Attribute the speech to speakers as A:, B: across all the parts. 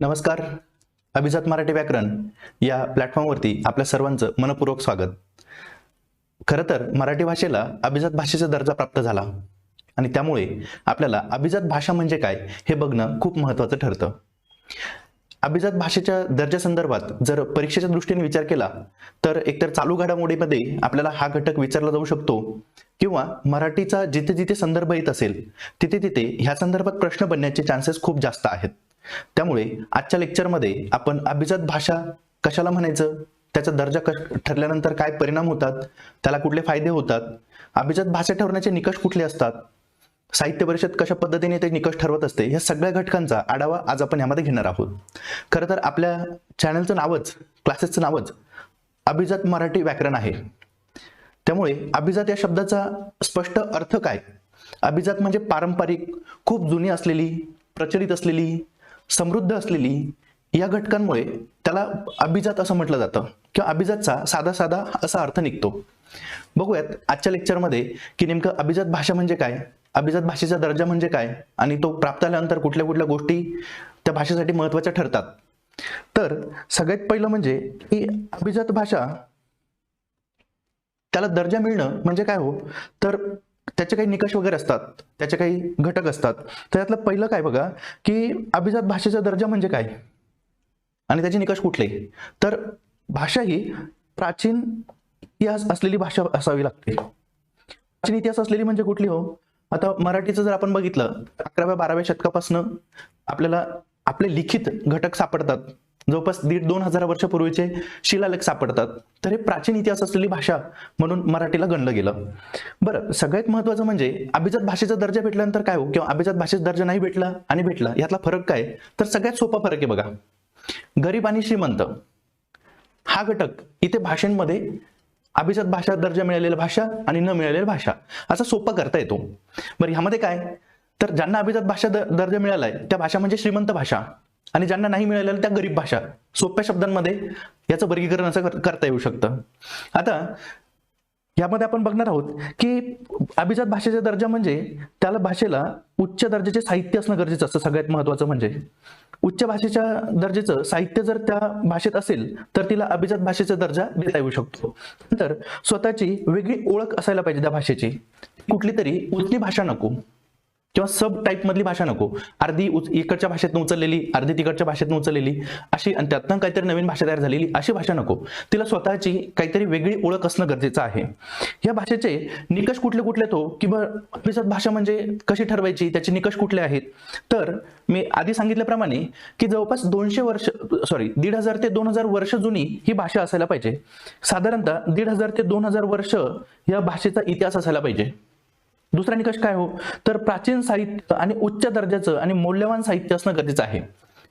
A: नमस्कार. अभिजात मराठी व्याकरण या प्लॅटफॉर्मवरती आपल्या सर्वांचं मनपूर्वक स्वागत. खरं तर मराठी भाषेला अभिजात भाषेचा दर्जा प्राप्त झाला आणि त्यामुळे आपल्याला अभिजात भाषा म्हणजे काय हे बघणं खूप महत्त्वाचं ठरतं. अभिजात भाषेच्या दर्जासंदर्भात जर परीक्षेच्या दृष्टीने विचार केला तर एकतर चालू घडामोडीमध्ये आपल्याला हा घटक विचारला जाऊ शकतो किंवा मराठीचा जिथे जिथे संदर्भ येत असेल तिथे तिथे ह्या संदर्भात प्रश्न बनण्याचे चान्सेस खूप जास्त आहेत. त्यामुळे आजच्या लेक्चरमध्ये आपण अभिजात भाषा कशाला म्हणायचं? त्याचा दर्जा कश ठरल्यानंतर काय परिणाम होतात? त्याला कुठले फायदे होतात? अभिजात भाषा ठरवण्याचे निकष कुठले असतात? साहित्य परिषद कशा पद्धतीने ते निकष ठरवत असते? या सगळ्या घटकांचा आढावा आज आपण यामध्ये घेणार आहोत. खरं तर आपल्या चॅनलचं नावच क्लासेसचं नावच अभिजात मराठी व्याकरण आहे. त्यामुळे अभिजात या शब्दाचा स्पष्ट अर्थ काय? अभिजात म्हणजे पारंपरिक खूप जुनी असलेली प्रचलित असलेली समृद्ध असलेली या घटकांमुळे त्याला अभिजात असं म्हटलं जातं. किंवा अभिजातचा साधा साधा असा अर्थ निघतो. बघूयात आजच्या लेक्चरमध्ये की नेमकं अभिजात भाषा म्हणजे काय? अभिजात भाषेचा दर्जा म्हणजे काय? आणि तो प्राप्त झाल्यानंतर कुठल्या कुठल्या गोष्टी त्या भाषेसाठी महत्त्वाच्या ठरतात. तर सगळ्यात पहिलं म्हणजे की अभिजात भाषा त्याला दर्जा मिळणं म्हणजे काय हो? तर त्याचे काही निकष वगैरे असतात. त्याचे काही घटक असतात. तर यातलं पहिलं काय बघा की अभिजात भाषेचा दर्जा म्हणजे काय? आणि त्याचे निकष कुठले? तर भाषा ही प्राचीन इतिहास असलेली भाषा असावी लागते. प्राचीन इतिहास असलेली म्हणजे कुठली हो? आता मराठीचं जर आपण बघितलं अकराव्या बाराव्या शतकापासून आपल्याला आपले लिखित घटक सापडतात. जवळपास दीड दोन हजार वर्षापूर्वीचे शिलालेख सापडतात. तर हे प्राचीन इतिहास असलेली भाषा म्हणून मराठीला गणलं गेलं. बरं सगळ्यात महत्वाचं म्हणजे अभिजात भाषेचा दर्जा भेटल्यानंतर काय हो? किंवा अभिजात भाषेचा दर्जा नाही भेटला आणि भेटला यातला फरक काय? तर सगळ्यात सोपा फरक आहे बघा. गरीब आणि श्रीमंत. हा घटक इथे भाषेमध्ये अभिजात भाषा दर्जा मिळालेल्या भाषा आणि न मिळालेल्या भाषा असा सोपा करता येतो. बरं ह्यामध्ये काय? तर ज्यांना अभिजात भाषा द- दर्जा मिळालाय त्या भाषा म्हणजे श्रीमंत भाषा. आणि ज्यांना नाही मिळालेल्या त्या गरीब भाषा. सोप्या शब्दांमध्ये याचं वर्गीकरण असं करता येऊ शकतं. आता यामध्ये आपण बघणार आहोत की अभिजात भाषेचा दर्जा म्हणजे त्याला भाषेला उच्च दर्जाचे साहित्य असणं गरजेचं असतं. सगळ्यात महत्वाचं म्हणजे उच्च भाषेच्या दर्जेचं साहित्य जर त्या भाषेत असेल तर तिला अभिजात भाषेचा दर्जा देता येऊ शकतो. नंतर स्वतःची वेगळी ओळख असायला पाहिजे त्या भाषेची. कुठली तरी उचली भाषा नको. किंवा सब टाईप मधली भाषा नको. अर्धी उच- इकडच्या भाषेतून उचललेली अर्धी तिकडच्या भाषेतून उचललेली अशी आणि त्यातनं काहीतरी नवीन भाषा तयार झालेली अशी भाषा नको. तिला स्वतःची काहीतरी वेगळी ओळख असणं गरजेचं आहे. या भाषेचे निकष कुठले कुठले तो? की अभिजात भाषा म्हणजे कशी ठरवायची? त्याचे निकष कुठले आहेत? तर मी आधी सांगितल्याप्रमाणे की जवळपास दोनशे वर्ष सॉरी दीड हजार ते दोन हजार वर्ष जुनी ही भाषा असायला पाहिजे. साधारणतः दीड हजार ते दोन हजार वर्ष या भाषेचा इतिहास असायला पाहिजे. दुसरा निकष काय हो? तर प्राचीन साहित्य आणि उच्च दर्जाचं आणि मौल्यवान साहित्य असणं गरजेचं आहे.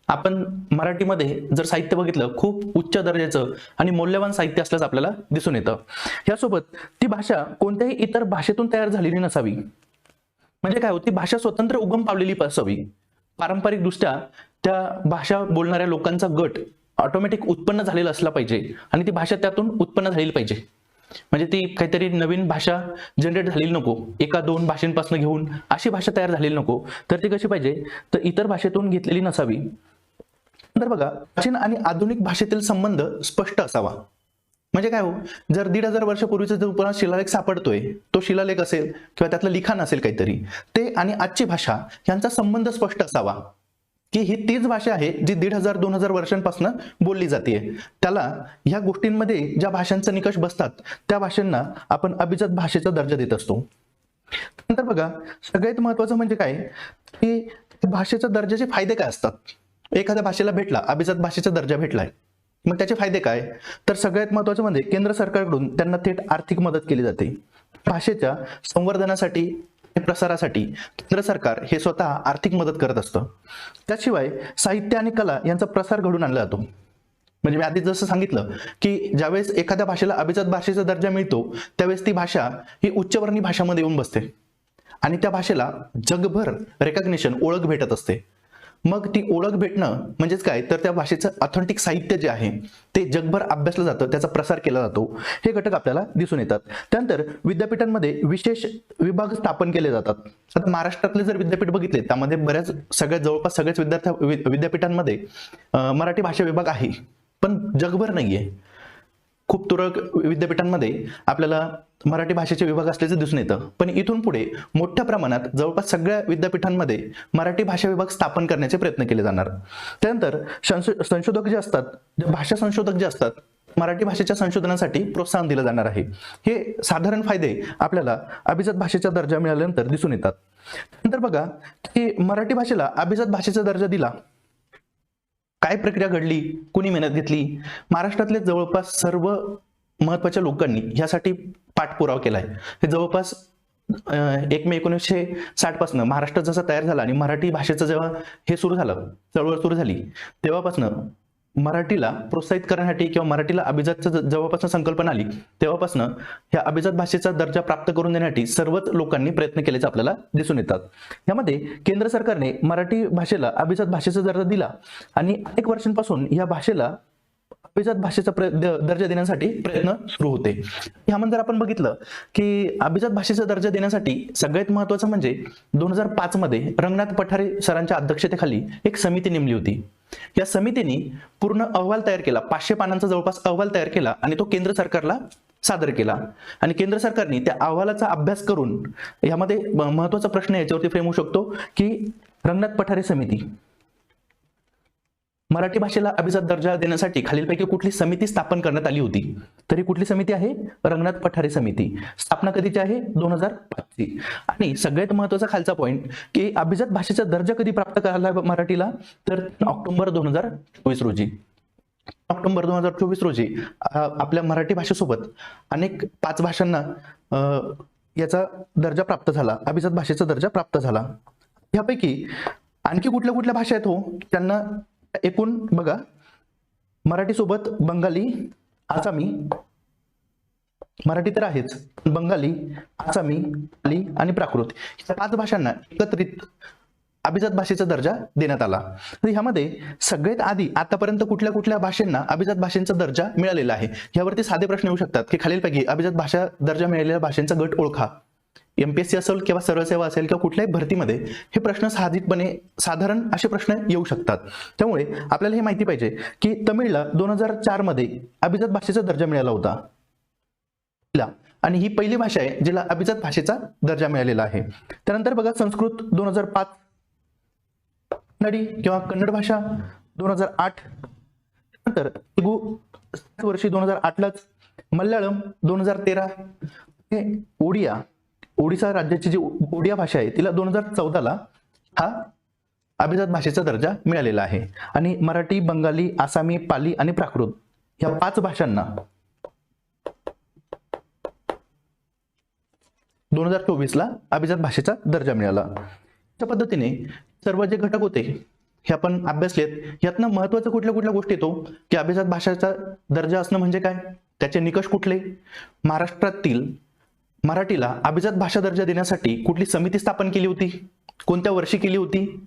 A: आपण मराठीमध्ये जर साहित्य बघितलं खूप उच्च दर्जाचं आणि मौल्यवान साहित्य असल्याचं आपल्याला दिसून येतं. यासोबत ती भाषा कोणत्याही इतर भाषेतून तयार झालेली नसावी. म्हणजे काय हो? ती भाषा स्वतंत्र उगम पावलेली असावी. पारंपरिकदृष्ट्या त्या भाषा बोलणाऱ्या लोकांचा गट ऑटोमॅटिक उत्पन्न झालेला असला पाहिजे आणि ती भाषा त्यातून उत्पन्न झालेली पाहिजे. म्हणजे ती काहीतरी नवीन भाषा जनरेट झालेली नको. एका दोन भाषेंपासून घेऊन अशी भाषा तयार झालेली नको. तर ती कशी पाहिजे? तर इतर भाषेतून घेतलेली नसावी. तर बघा प्राचीन आणि आधुनिक भाषेतील संबंध स्पष्ट असावा. म्हणजे काय हो? जर दीड हजार वर्षापूर्वीचा जो पुन्हा शिलालेख सापडतोय तो शिलालेख असेल किंवा त्यातलं लिखाण असेल काहीतरी ते आणि आजची भाषा यांचा संबंध स्पष्ट असावा. की ही तीच भाषा आहे जी दीड हजार दोन हजार वर्षांपासून बोलली जाते त्याला ह्या गोष्टींमध्ये ज्या भाषांचा निकष बसतात त्या भाषांना आपण अभिजात भाषेचा दर्जा देत असतो. नंतर बघा सगळ्यात महत्वाचं म्हणजे काय? की भाषेच्या दर्जाचे फायदे काय असतात? एखाद्या भाषेला भेटला अभिजात भाषेचा दर्जा भेटलाय. मग त्याचे फायदे काय? तर सगळ्यात महत्वाचं म्हणजे केंद्र सरकारकडून त्यांना थेट आर्थिक मदत केली जाते. भाषेच्या संवर्धनासाठी प्रसारासाठी केंद्र सरकार हे स्वतः आर्थिक मदत करत असतं. त्याशिवाय साहित्य आणि कला यांचा प्रसार घडून आणला जातो. म्हणजे मी आधी जसं सांगितलं की ज्यावेळेस एखाद्या भाषेला अभिजात भाषेचा दर्जा मिळतो त्यावेळेस ती भाषा ही उच्चवर्णी भाषामध्ये येऊन बसते. आणि त्या भाषेला जगभर रेकॉग्नेशन ओळख भेटत असते. मग ती ओळख भेटणं म्हणजेच काय? तर त्या भाषेचं ऑथेंटिक साहित्य जे आहे ते जगभर अभ्यासलं जातं त्याचा प्रसार केला जातो. हे घटक आपल्याला दिसून येतात. त्यानंतर विद्यापीठांमध्ये विशेष विभाग स्थापन केले जातात. आता महाराष्ट्रातले जर विद्यापीठ बघितले त्यामध्ये बऱ्याच सगळ्यात जवळपास सगळ्याच विद्यार्थ्या विद्यापीठांमध्ये मराठी भाषा विभाग आहे. पण जगभर नाहीये. खूप तुरळक विद्यापीठांमध्ये आपल्याला मराठी भाषेचे विभाग असल्याचं दिसून येतं. पण इथून पुढे मोठ्या प्रमाणात जवळपास सगळ्या विद्यापीठांमध्ये मराठी भाषा विभाग स्थापन करण्याचे प्रयत्न केले जाणार. त्यानंतर संशो- संशोधक जे असतात भाषा संशोधक जे असतात मराठी भाषेच्या संशोधनासाठी प्रोत्साहन दिलं जाणार आहे. हे साधारण फायदे आपल्याला अभिजात भाषेचा दर्जा मिळाल्यानंतर दिसून येतात. नंतर बघा की मराठी भाषेला अभिजात भाषेचा दर्जा दिला काय प्रक्रिया घडली? कुणी मेहनत घेतली? महाराष्ट्रातले जवळपास सर्व महत्त्वाच्या लोकांनी ह्यासाठी पाठपुरावा केलाय. हे जवळपास एक मे एकोणीसशे साठ पासन महाराष्ट्र जसा तयार झाला आणि मराठी भाषेचं जेव्हा हे सुरू झालं चळवळ सुरू झाली तेव्हापासनं मराठीला प्रोत्साहित करण्यासाठी किंवा मराठीला अभिजातचं जेव्हापासून संकल्पना आली तेव्हापासून ह्या अभिजात भाषेचा दर्जा प्राप्त करून देण्यासाठी सर्वच लोकांनी प्रयत्न केल्याचे आपल्याला दिसून येतात. यामध्ये केंद्र सरकारने मराठी भाषेला अभिजात भाषेचा दर्जा दिला आणि अनेक वर्षांपासून या भाषेला अभिजात भाषेचा दर्जा देण्यासाठी प्रयत्न सुरू होते. ह्यामध्ये जर आपण बघितलं की अभिजात भाषेचा दर्जा देण्यासाठी सगळ्यात महत्वाचं म्हणजे दोन हजार पाच मध्ये रंगनाथ पठारे सरांच्या अध्यक्षतेखाली एक समिती नेमली होती. या समितीने पूर्ण अहवाल तयार केला. पाचशे पानांचा जवळपास अहवाल तयार केला आणि तो केंद्र सरकारला सादर केला. आणि केंद्र सरकारने त्या अहवालाचा अभ्यास करून यामध्ये महत्त्वाचा प्रश्न याच्यावरती फ्रेम होऊ शकतो की रंगनाथ पठारे समिती. मराठी भाषेला अभिजात दर्जा देण्यासाठी खालीलपैकी कुठली समिती स्थापन करण्यात आली होती? तर ही कुठली समिती आहे? रंगनाथ पठारे समिती. स्थापना कधीची आहे? दोन हजार पाचची. आणि सगळ्यात महत्त्वाचा खालचा पॉईंट की अभिजात भाषेचा दर्जा कधी प्राप्त करायला मराठीला? तर ऑक्टोबर दोन हजार चोवीस रोजी. ऑक्टोबर दोन हजार चोवीस रोजी आपल्या मराठी भाषेसोबत अनेक पाच भाषांना याचा दर्जा प्राप्त झाला. अभिजात भाषेचा दर्जा प्राप्त झाला. यापैकी आणखी कुठल्या कुठल्या भाषा आहेत हो? त्यांना एकूण बघा मराठी सोबत आज आसामी? मराठी तर आहेच बंगाली आसामी पाली आणि प्राकृत या पाच भाषांना एकत्रित अभिजात भाषेचा दर्जा देण्यात आला. तर ह्यामध्ये सगळ्यात आधी आतापर्यंत कुठल्या कुठल्या भाषांना अभिजात भाषेचा दर्जा मिळालेला आहे? यावरती साधे प्रश्न येऊ शकतात की खालीलपैकी अभिजात भाषा दर्जा मिळालेल्या भाषांचा गट ओळखा. एमपीएससी असेल किंवा सरळ सेवा असेल किंवा कुठल्याही भरतीमध्ये हे प्रश्न साहजिकपणे साधारण असे प्रश्न येऊ शकतात. त्यामुळे आपल्याला हे माहिती पाहिजे की तमिळला दोन हजार चारमध्ये अभिजात भाषेचा दर्जा मिळाला होता. आणि ही पहिली भाषा आहे जिला अभिजात भाषेचा दर्जा मिळालेला आहे. त्यानंतर बघा संस्कृत दोन हजार पाच कन्नडी किंवा कन्नड भाषा दोन हजार आठ नंतर तेलुगू वर्षी दोन हजार आठलाच मल्याळम दोन हजार तेरा हे ओडिया ओडिसा राज्याची जी ओडिया भाषा आहे तिला दोन हजार चौदाला हा अभिजात भाषेचा दर्जा मिळालेला आहे. आणि मराठी बंगाली आसामी पाली आणि प्राकृत या पाच भाषांना दोन हजार चोवीस ला अभिजात भाषेचा दर्जा मिळाला. त्या पद्धतीने सर्व जे घटक होते हे आपण अभ्यासलेत यातनं महत्वाचं कुठल्या कुठल्या गोष्टी येतो? की अभिजात भाषेचा दर्जा असणं म्हणजे काय? त्याचे निकष कुठले? महाराष्ट्रातील मराठीला अभिजात भाषा दर्जा देण्यासाठी कुठली समिती स्थापन केली होती? कोणत्या वर्षी केली होती?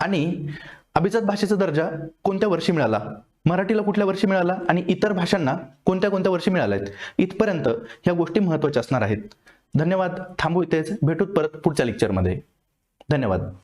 A: आणि अभिजात भाषेचा दर्जा कोणत्या वर्षी मिळाला? मराठीला कुठल्या वर्षी मिळाला? आणि इतर भाषांना कोणत्या कोणत्या वर्षी मिळाल्या आहेत इथपर्यंत ह्या गोष्टी महत्त्वाच्या असणार आहेत. धन्यवाद. थांबू इथेच. भेटूत परत पुढच्या लेक्चरमध्ये धन्यवाद.